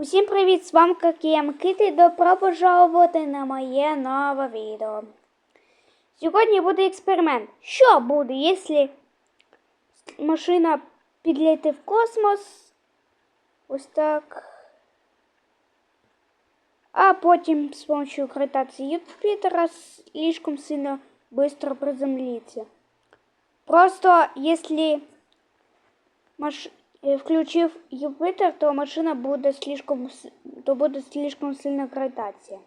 Усім привіт! З вами Кокієм Кит і добро пожалувати на моє нове відео. Сьогодні буде експеримент. Що буде, якщо машина підлетить в космос? Ось так. А потім з допомогою гравітації Юпітера слишком сильно быстро приземлиться. Просто если маш... э, включив Юпитер, то машина буде слишком то буде слишком сильна гравітація.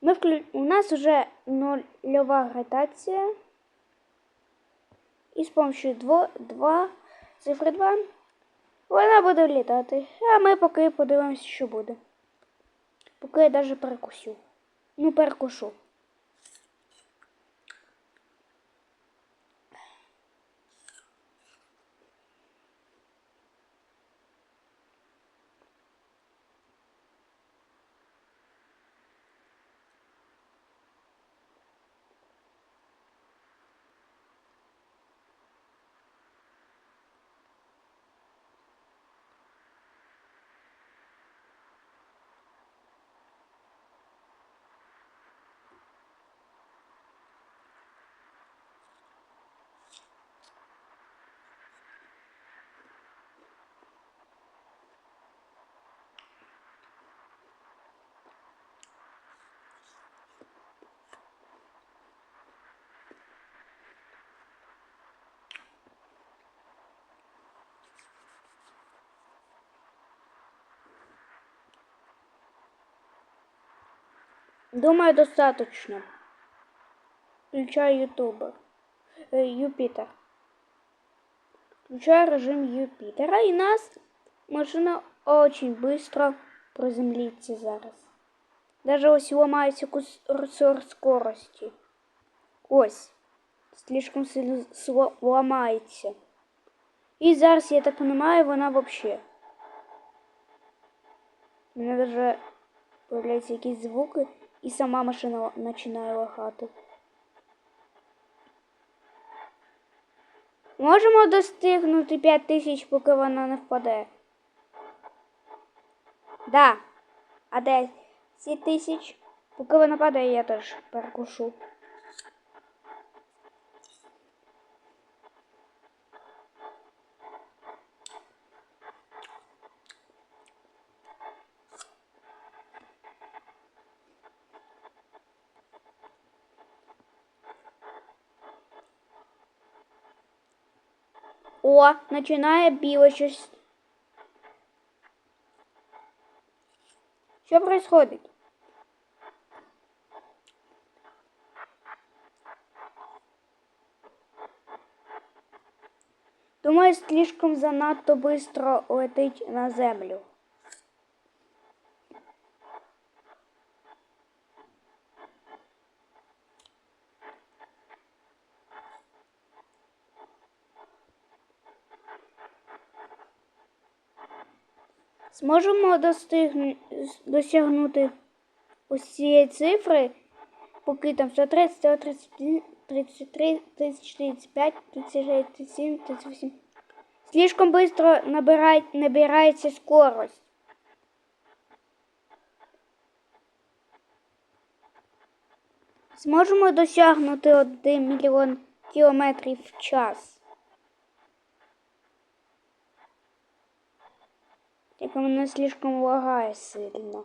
Ми вклю... У нас вже нульова гравітація. І з допомогою 2, 2 цифри 2 вона буде літати. А ми поки подивимося, що буде. Поки я навіть перекусю. Ну, перекушу. Думаю, достаточно. Включаю Ютубер. Э, Юпитер. Включаю режим Юпитера. И нас машина очень быстро приземлится зараз. Даже ось ламається курсор скорости. Ось. Слишком сильно ламається. І зараз, я так понимаю, вона вообще. У мене даже появляються якісь звуки, і сама машина починає лагати. Можемо достигнути 5000, поки вона не впаде. Да. А 10 тисяч. Поки вона падає, я теж перекушу. О, починає біло щось. Що происходит? Думаю, слишком занадто быстро летить на землю. Зможемо достигну... досягнути ось цієї цифри, поки там 130, 131, 33, 35, 36, 37, 38. Слишком набирай... набирається скорость. Зможемо досягнути 1 мільйон кілометрів в час. Тільки мене слишком лагає сильно.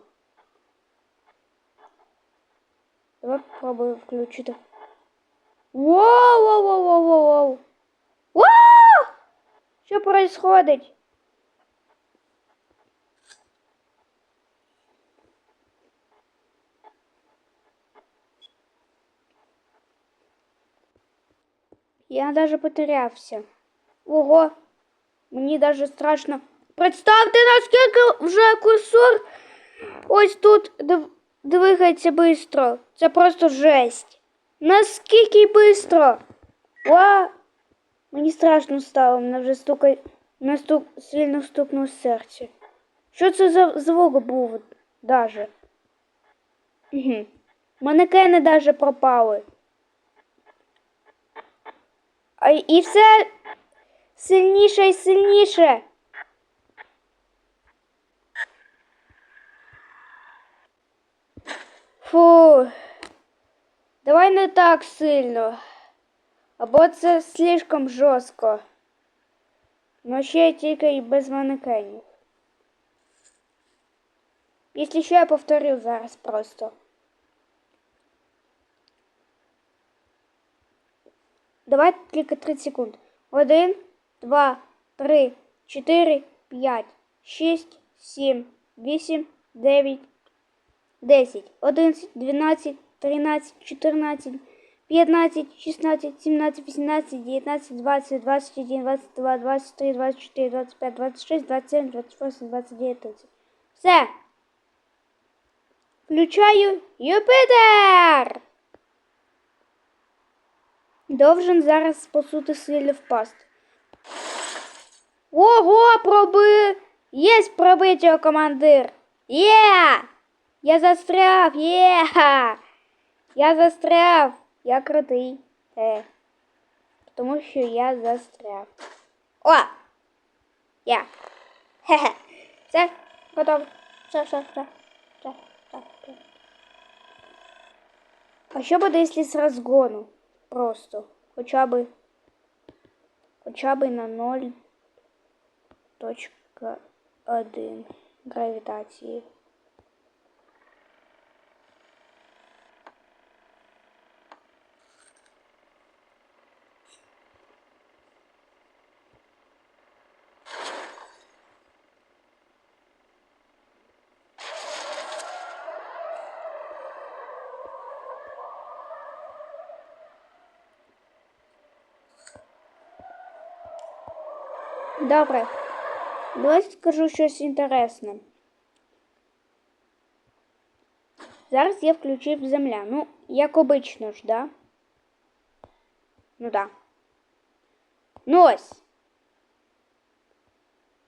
Давай попробую включити. Воу, воу, воу, воу, воу, воу. Воу! Що происходить? Я даже потерявся. Ого, мені даже страшно. Представте, наскільки вже курсор ось тут двигається швидко. Це просто жесть. Наскільки швидко. Ва! Мені страшно стало, мене вже стукає, мене стук, сильно стукнуло серце. Що це за звук був даже? Угу. Манекени даже пропали. А і все сильніше і сильніше. Фу. Давай не так сильно. Або це слишком жорстко. Ну ще тільки і без манекенів. Якщо що, я повторю зараз просто. Давай тільки 30 секунд. Один, два, три, чотири, п'ять, шість, сім, вісім, дев'ять, десять, одинадцять, дванадцять, тринадцять, чотирнадцять, п'ятнадцять, шістнадцять, сімнадцять, вісімнадцять, дев'ятнадцять, двадцять, двадцять один, двадцять два, двадцять три, двадцять чотири, двадцять п'ять, двадцять шість, двадцять сім, двадцять восемь, двадцять дев'ять, тридцять. Все. Включаю Юпитер! Довжен зараз по суті силі впасти. Ого, проби! Єсть пробиття, командир! Є! Я застряв! Є! Я застряв! Я крутий. Е. Тому що я застряв. О! Я. Хе-хе. Все, готово. Все, все, все. Все, все. А що буде, якщо з розгону? Просто. Хоча би. Хоча би на 0.1 гравітації. Добре. Давай скажу щось інтересне. Зараз я включив земля. Ну, як обично ж, да? Ну да. Ну ось.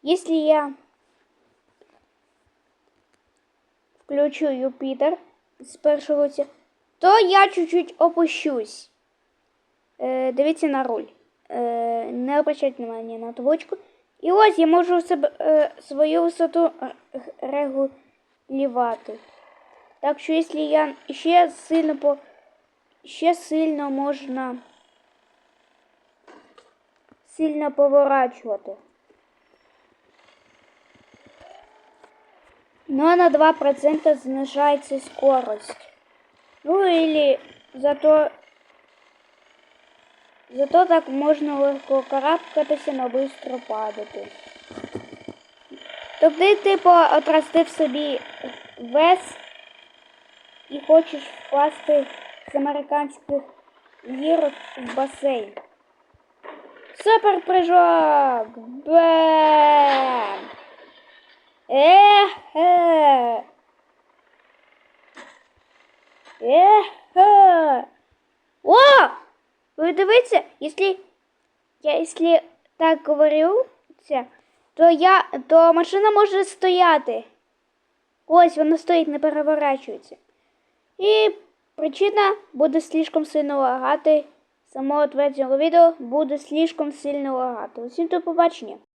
Если я включу Юпітер з першого то я чуть-чуть опущусь. Е, дивіться на руль. Е, не обращайте внимание на точку. І ось я можу себе, е, свою висоту р- регулювати. Так що, якщо я ще сильно по ще сильно можна сильно поворачувати. Ну, а на 2% знижається скорость. Ну, или зато Зато так можна легко карабкатися, но быстро падати. Тобто, типу, отрастив собі вес і хочеш впасти з американських гірок в басейн. Супер прыжок! Бем! Е-хе! Е-хе! О! Ви дивіться, якщо я якщо так говорю, то я то машина може стояти. Ось вона стоїть, не переворачується. І причина буде слишком сильно лагати. Самого третього відео буде слишком сильно лагати. Усім до побачення.